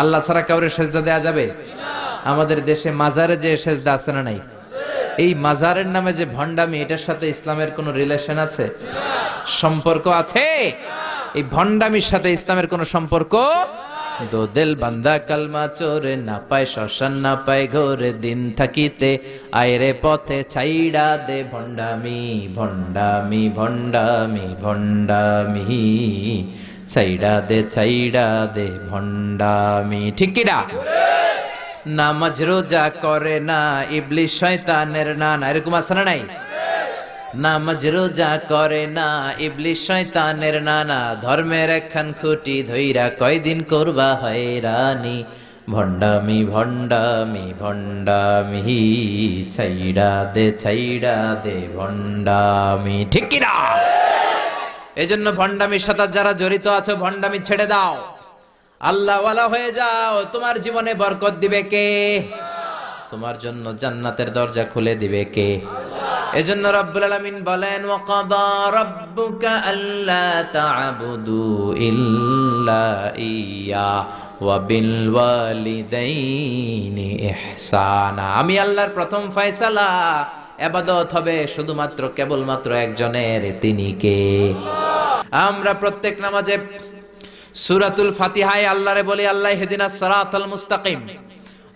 আল্লাহ ছাড়া কাউরে সেজদা দেয়া যাবে? আমাদের দেশে মাজারে যে সেজদা আছে না নাই? এই মাজারের নামে যে ভণ্ডামি, এটার সাথে ইসলামের কোনো রিলেশন আছে? সম্পর্ক আছে? এই ভণ্ডামির সাথে ইসলামের কোনো সম্পর্ক? দো দিল বান্দা কালমা চোরে না পায়, শ্মশান না পায় ঘোরে, দিন থাকিতে আয়রে পথে ছাইড়া দে ভণ্ডামি ভণ্ডামি ভণ্ডামি ভণ্ডামি। ছাইড়া দে ছাইড়া দে ভণ্ডামি। ঠিক কিনা? নামাজ রোজা করে না ইবলিশ শয়তানের না না এরকম আছে না নাই? নামাজ রোজা করে না ইবলিশ শয়তানের নানা। ধর্মের একখান খুঁটি ধইরা কয়দিন করবা হয় হয়রানি। ভণ্ডামি ভণ্ডামি ভণ্ডামি ছাইড়া দে ছাইড়া দে ভণ্ডামি। ঠিক কিনা? এজন্য ভণ্ডামির সাথে যারা জড়িত আছো, ভণ্ডামি ছেড়ে দাও। আল্লাহওয়ালা হয়ে যাও, তোমার জীবনে বরকত দিবে কে? তোমার জন্য জান্নাতের দরজা খুলে দিবে কে? এজন্য রব্বুল আলামিন বলেন ওয়াকাদা রাব্বুকা আল্লা তা'বুদু ইল্লা ইয়া, ওয়া বিল ওয়ালিদাইনি ইহসানা। আমি আল্লাহর প্রথম ফয়সালা এবাদত হবে শুধুমাত্র কেবলমাত্র একজনের, তিনি কে? আমরা প্রত্যেক নামাজে সুরাতুল ফাতিহায় আল্লাহরে বলি, আল্লাহ হেদিনা সারাতাল মুস্তাকিম।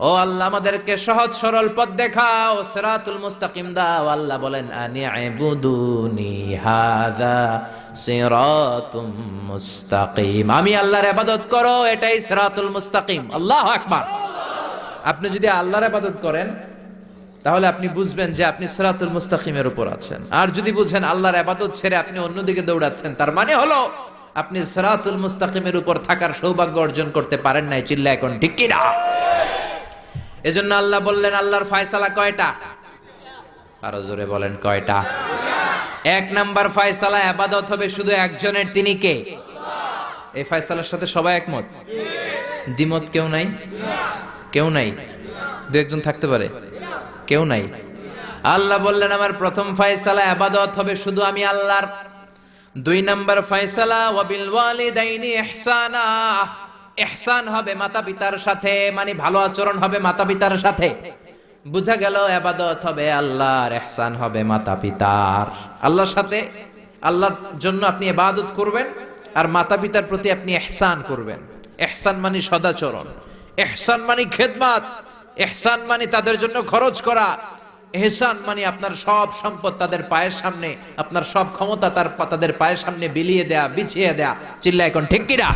ও আল্লাহ, আমাদেরকে সহজ সরল পথ দেখাও, সিরাতুল মুস্তাকিম দাও। আল্লাহ বলেন, আনি ইবুদুনি হাদা সিরাতুম মুস্তাকিম। আমি আল্লাহর ইবাদত করো, এটাই সিরাতুল মুস্তাকিম। আল্লাহু আকবার। আপনি যদি আল্লাহর ইবাদত করেন তাহলে আপনি বুঝবেন যে আপনি সিরাতুল মুস্তাকিমের উপর আছেন। আর যদি বুঝেন আল্লাহর ইবাদত ছেড়ে আপনি অন্যদিকে দৌড়াচ্ছেন, তার মানে হলো আপনি সিরাতুল মুস্তাকিমের উপর থাকার সৌভাগ্য অর্জন করতে পারেন নাই চিল্লা এখন ঠিক কি না এজন্য আল্লাহ বললেন, আল্লাহর ফয়সালা কয়টা? আরও জোরে বলেন, কয়টা? এক নাম্বার ফয়সালা আবাদত হবে শুধু একজনের, তিনি কে? এই ফয়সালার সাথে সবাই একমত? দ্বিমত কেউ নাই? কেউ নাই? দু একজন থাকতে পারে। কেউ নাই। আল্লাহ বললেন, আমার প্রথম ফয়সালা আবাদত হবে শুধু আমি আল্লাহর। দুই নাম্বার ফয়সালা, ওয়াবিল ওয়ালিদাইনি ইহসানা। ইহসান হবে মাতা পিতার সাথে মানে ভালো আচরণ হবে মাতা পিতার সাথে। বুঝা গেল, আবাদত হবে আল্লাহর, ইহসান হবে মাতা পিতার আল্লাহর সাথে, আল্লাহর জন্য আপনি ইবাদত করবেন, আর মাতা পিতার প্রতি আপনি ইহসান করবেন। ইহসান মানে সদাচরণ। ইহসান মানে খেদমাত। ইহসান মানে তাদের জন্য খরচ করা। এহসান মানে আপনার সব সম্পদ তাদের পায়ের সামনে, আপনার সব ক্ষমতা তার তাদের পায়ের সামনে বিলিয়ে দেয়া, বিছিয়ে দেয়া। চিল্লা এখন ঠিক কিনা?